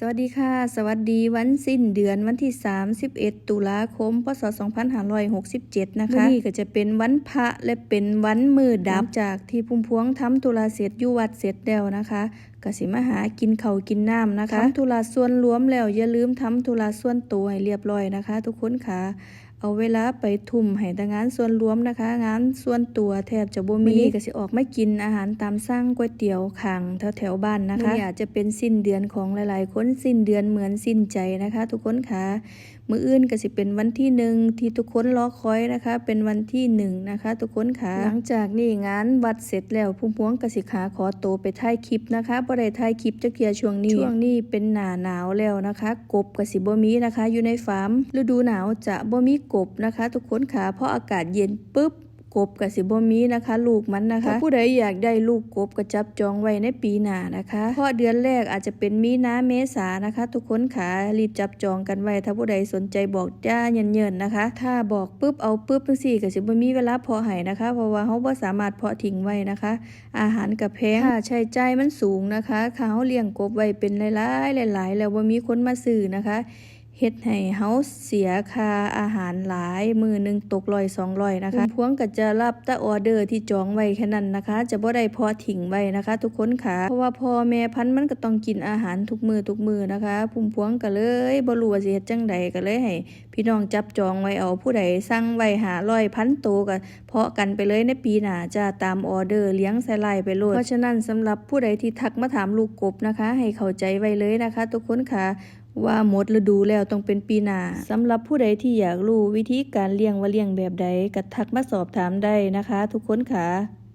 สวัสดีค่ะ สวัสดีวันสิ้นเดือนวันที่ 31 ตุลาคม พศ 2567 นะคะนี่ก็จะเป็นวันพระและเป็นวันมือดับจากที่พุ่มพวงทำธุระเสร็จอยู่วัดเสร็จแล้วนะคะก็สิมาหากินเขาวกินน้ำนะคะทำธุระส่วนรวมแล้วอย่าลืมทำธุระส่วนตัวให้เรียบร้อยนะคะ ทุกคนค่ะ เอาเวลาไปทุ่มให้แต่งานส่วนรวมนะคะ งานส่วนตัวแทบจะบ่มีก็สิออกมากินอาหารตามสั่งก๋วยเตี๋ยวขังแถวแถวๆบ้านนะคะนี่อาจจะเป็นสิ้นเดือนของหลาย ๆ คนสิ้นเดือนเหมือนสิ้นใจนะคะ ทุกคนค่ะมื้ออื่นก็สิเป็นวันที่หนึ่งที่ทุกคนรอคอยนะคะ เป็นวันที่หนึ่งนะคะ ทุกคนค่ะหลังจากนี่งานวัดเสร็จแล้วพุ่มพวงกสิขาขอตัวไปถ่ายคลิปนะคะบ่ได้ถ่ายคลิปจักเที่ยช่วงนี้ช่วงนี้เป็นหน้าหนาวแล้วนะคะ กบกสิบ่มีนะคะ อยู่ในฟาร์มฤดูหนาวจะบ่มีกบนะคะ ทุกคนค่ะเพราะอากาศเย็นปุ๊บกบกับสิบ่มีนะคะ ลูกมันนะคะถ้าผู้ใดอยากได้ลูกกบก็จับจองไว้ในปีหน้านะคะ เพราะเดือนแรกอาจจะเป็นมีนาเมษานะคะ ทุกคนค่ะรีบจับจองกันไว้ ถ้าผู้ใดสนใจบอกจ้าเยินๆนะคะ ถ้าบอกปุ๊บเอาปุ๊บจังซี่ก็สิบ่มีเวลาเพาะให้นะคะ เพราะว่าเฮาบ่สามารถเพาะทิ้งไว้นะคะ อาหารกับแพงค่าใช้จ่ายมันสูงนะคะค่าเฮาเลี้ยงกบไว้เป็นหลายๆหลาย ๆ แล้วบ่มีคนมาซื้อนะคะ เฮ็ดให้เฮาเสียค่าอาหารหลายมือหนึงตกร้อยสองร้อยนะคะพวงก็จะรับแต่ออเดอร์ที่จองไว้แค่นั้นนะคะ จะบ่ได้พอทิ้งไว้นะคะ ทุกคนค่ะเพราะว่าพ่อแม่พันธุ์มันก็ต้องกินอาหารทุกมือทุกมือนะคะพุ่มพวงก็เลยบ่รู้ว่าสิเฮ็ดจังใดก็เลยให้พี่น้องจับจองไว้เอาผู้ใดสั่งไว้หาร้อยพันโตวก็เพาะกันไปเลยในปีหน้าจะตามออเดอร์เลี้ยงใส่ไล่ไปโลดเพราะฉะนั้นสำหรับผู้ใดที่ทักมาถามลูกกบนะคะ ให้เข้าใจไว้เลยนะคะ ทุกคนค่ะ ว่า หมดฤดูแล้วต้องเป็นปีหน้าสำหรับผู้ใดที่อยากรู้วิธีการเลี้ยงว่าเลี้ยงแบบใดก็ทักมาสอบถามได้นะคะ ทุกคนค่ะ